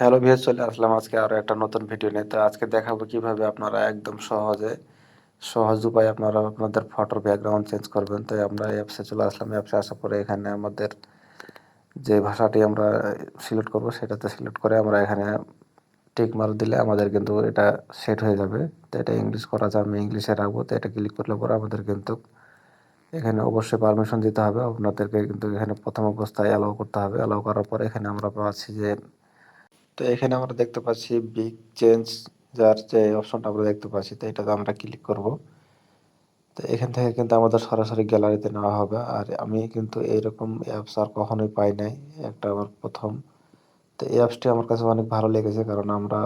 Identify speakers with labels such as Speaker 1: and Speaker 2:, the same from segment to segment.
Speaker 1: Hello viewers, চলে আসলাম আজকে আরও একটা নতুন ভিডিও নিয়ে। তো আজকে দেখাবো কীভাবে আপনারা একদম সহজে, সহজ উপায়ে আপনারা আপনাদের ফটোর ব্যাকগ্রাউন্ড চেঞ্জ করবেন। তো আমরা অ্যাপসে চলে আসলাম। অ্যাপসে আসার পরে এখানে আমাদের যে ভাষাটি আমরা সিলেক্ট করব, সেটাতে সিলেক্ট করে আমরা এখানে টিক মার দিলে আমাদের কিন্তু এটা সেট হয়ে যাবে। তো এটা ইংলিশ করা যায়, আমি ইংলিশে রাখব। তো এটা ক্লিক করলে পরে আমাদের কিন্তু এখানে অবশ্যই পারমিশন দিতে হবে। আপনাদেরকে কিন্তু এখানে প্রথম অবস্থায় অ্যালাউ করতে হবে। অ্যালাউ করার পরে এখানে আমরা পাচ্ছি যে তো এখানে আমরা দেখতে পাচ্ছি বিগ চেঞ্জ যার যে অপশনটা আমরা দেখতে পাচ্ছি, তো এটাতে আমরা ক্লিক করব। তো এখান থেকে কিন্তু আমাদের সরাসরি গ্যালারিতে নেওয়া হবে। আর আমি কিন্তু এইরকম অ্যাপস আর কখনোই পাই নাই, একটা আমার প্রথম। তো এই অ্যাপসটি আমার কাছে অনেক ভালো লেগেছে, কারণ আমরা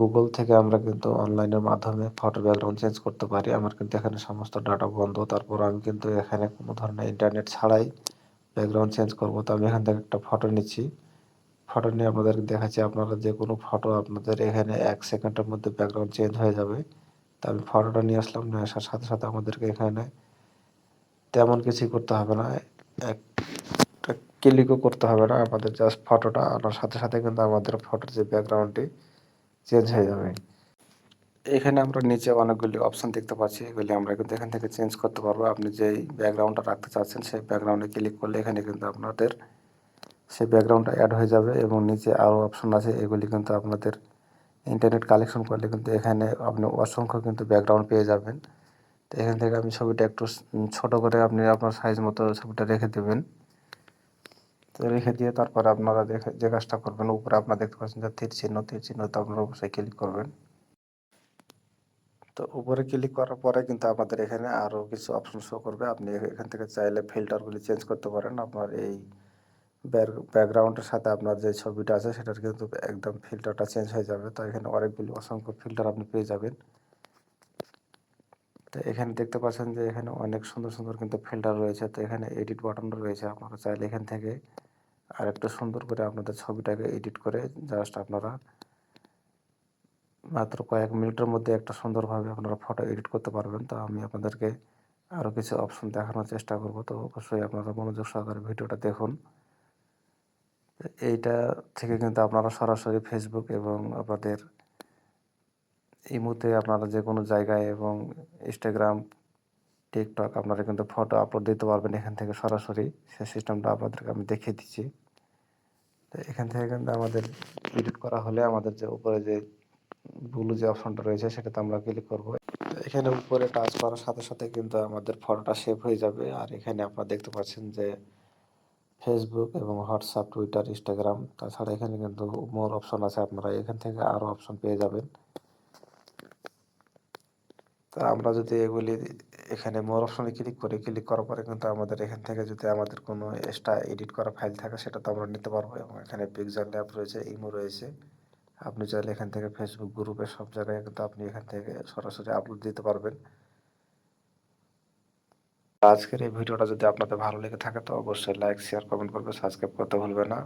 Speaker 1: গুগল থেকে আমরা কিন্তু অনলাইনের মাধ্যমে ফটো ব্যাকগ্রাউন্ড চেঞ্জ করতে পারি। আমার কিন্তু এখানে সমস্ত ডাটা বন্ধ। তারপর আমি কিন্তু এখানে কোনো ধরনের ইন্টারনেট ছাড়াই ব্যাকগ্রাউন্ড চেঞ্জ করব। তো আমি এখান থেকে একটা ফটো নিচ্ছি। ফটো নিয়ে আপনাদের দেখাচ্ছি। আপনারা যে কোনো ফটো আপনাদের এখানে এক সেকেন্ডের মধ্যে ব্যাকগ্রাউন্ড চেঞ্জ হয়ে যাবে। তা আমি ফটোটা নিয়ে আসলাম, নিয়ে আসার সাথে সাথে আমাদেরকে এখানে তেমন কিছুই করতে হবে না। একটা ক্লিকও করতে হবে না। আমাদের জাস্ট ফটোটা আনার সাথে সাথে কিন্তু আমাদের ফটোর যে ব্যাকগ্রাউন্ডটি চেঞ্জ হয়ে যাবে। এখানে আমরা নিচে অনেকগুলি অপশান দেখতে পাচ্ছি। এগুলি আমরা কিন্তু এখান থেকে চেঞ্জ করতে পারব। আপনি যেই ব্যাকগ্রাউন্ডটা রাখতে চাচ্ছেন, সেই ব্যাকগ্রাউন্ডে ক্লিক করলে এখানে কিন্তু আপনাদের সেই ব্যাকগ্রাউন্ডটা অ্যাড হয়ে যাবে এবং নিচে আরও অপশন আছে। এগুলি কিন্তু আপনাদের ইন্টারনেট কালেকশন করলে কিন্তু এখানে আপনি অসংখ্য কিন্তু ব্যাকগ্রাউন্ড পেয়ে যাবেন। তো এখান থেকে আপনি ছবিটা একটু ছোট করে আপনি আপনার সাইজ মতো ছবিটা রেখে দেবেন। তো রেখে দিয়ে তারপরে আপনারা দেখে, যে কাজটা করবেন, উপরে আপনারা দেখতে পাচ্ছেন যে তীর চিহ্ন তীর চিহ্ন তো আপনারা অবশ্যই ক্লিক করবেন। তো উপরে ক্লিক করার পরে কিন্তু আপনাদের এখানে আরও কিছু অপশন শো করবে। আপনি এখান থেকে চাইলে ফিল্টারগুলি চেঞ্জ করতে পারেন। আপনার এই ব্যাকগ্রাউন্ডের সাথে আপনার যে ছবিটা আছে, সেটার কিন্তু একদম ফিল্টারটা চেঞ্জ হয়ে যাবে। তো এখানে অনেকগুলি অসংখ্য ফিল্টার আপনি পেয়ে যাবেন। তো এখানে দেখতে পাচ্ছেন যে এখানে অনেক সুন্দর সুন্দর কিন্তু ফিল্টার রয়েছে। তো এখানে এডিট বাটন রয়েছে। আপনারা চাইলে এখান থেকে আর একটু সুন্দর করে আপনাদের ছবিটাকে এডিট করে জাস্ট আপনারা মাত্র কয়েক মিনিটের মধ্যে একটা সুন্দরভাবে আপনারা ফটো এডিট করতে পারবেন। তো আমি আপনাদেরকে আরও কিছু অপশন দেখানোর চেষ্টা করব। তো অবশ্যই আপনারা মনোযোগ সহকারে ভিডিওটা দেখুন। এইটা থেকে কিন্তু আপনারা সরাসরি ফেসবুক এবং আপনাদের ইমুতে আপনারা যে কোনো জায়গায় এবং ইনস্টাগ্রাম টিকটক আপনারা কিন্তু ফটো আপলোড দিতে পারবেন এখান থেকে সরাসরি। সে সিস্টেমটা আপনাদেরকে আমি দেখিয়ে দিচ্ছি। তো এখান থেকে কিন্তু আমাদের এডিট করা হলে আমাদের যে উপরে যে ব্লু যে অপশনটা রয়েছে সেটাতে আমরা ক্লিক করব। এখানে উপরে টাচ করার সাথে সাথে কিন্তু আমাদের ফটোটা সেভ হয়ে যাবে। আর এখানে আপনারা দেখতে পাচ্ছেন যে ফেসবুক এবং হোয়াটসঅ্যাপ টুইটার ইনস্টাগ্রাম তাছাড়া এখানে কিন্তু মোর অপশন আছে, আপনারা এখান থেকে আরও অপশন পেয়ে যাবেন। তা আমরা যদি এগুলি এখানে মোর অপশনে ক্লিক করি ক্লিক করার পরে কিন্তু আমাদের এখান থেকে যদি আমাদের কোনো এক্সট্রা এডিট করা ফাইল থাকে, সেটা তো আমরা নিতে পারব এবং এখানে পিকজার ল্যাব রয়েছে ইমো রয়েছে। আপনি চাইলে এখান থেকে ফেসবুক গ্রুপে সব জায়গায় কিন্তু আপনি এখান থেকে সরাসরি আপলোড দিতে পারবেন। আজকের এই ভিডিওটা যদি আপনাদের ভালো লেগে থাকে, তো অবশ্যই লাইক শেয়ার কমেন্ট করবে সাবস্ক্রাইব করতে ভুলবে না।